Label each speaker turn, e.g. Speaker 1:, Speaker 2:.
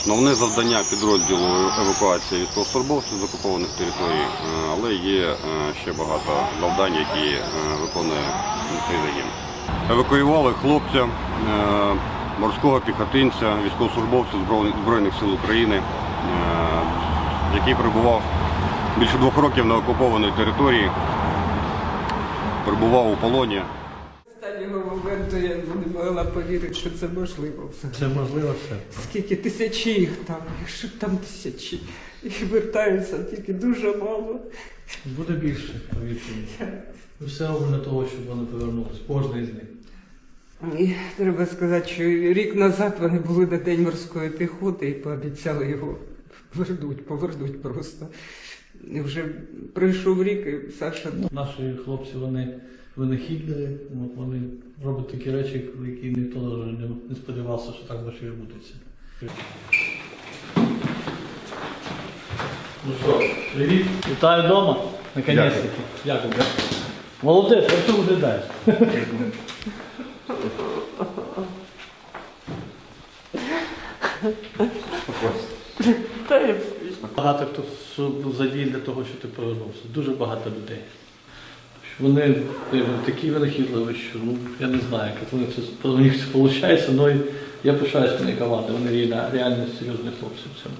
Speaker 1: Основне завдання підрозділу евакуація військовослужбовців з окупованих територій, е, але є е, ще багато завдань, які е, виконує цей загін. Евакуювали хлопця, морського піхотинця, військовослужбовця Збройних- сил України, який перебував більше двох років на окупованій території, перебував у полоні.
Speaker 2: Останнього моменту я не могла повірити, що це можливо.
Speaker 3: Це можливо все.
Speaker 2: Скільки тисячі їх там, якщо там тисячі, і вертаються тільки дуже мало.
Speaker 3: Буде більше, повірте мені. Ми все для того, щоб вони повернулися. Кожний з них.
Speaker 2: І треба сказати, що рік назад вони були на День морської піхоти і пообіцяли його вернуть, повернуть просто. І вже пройшов рік, і Саша
Speaker 3: Наші хлопці, вони винахідливі, вони роблять такі речі, які ніхто навіть не, не сподівався, що так може відбудеться. Ну що, привіт. Вітаю вдома. Наконець-таки. Дякую. Молодець, як ти виглядаєш? Багато хто задіян для того, що ти повернувся. Дуже багато людей. Вони такі винахідливі, що ну, я не знаю, як вони це, них це виходить, але я пишаюсь на команди. Вони реально серйозні хлопці в цьому.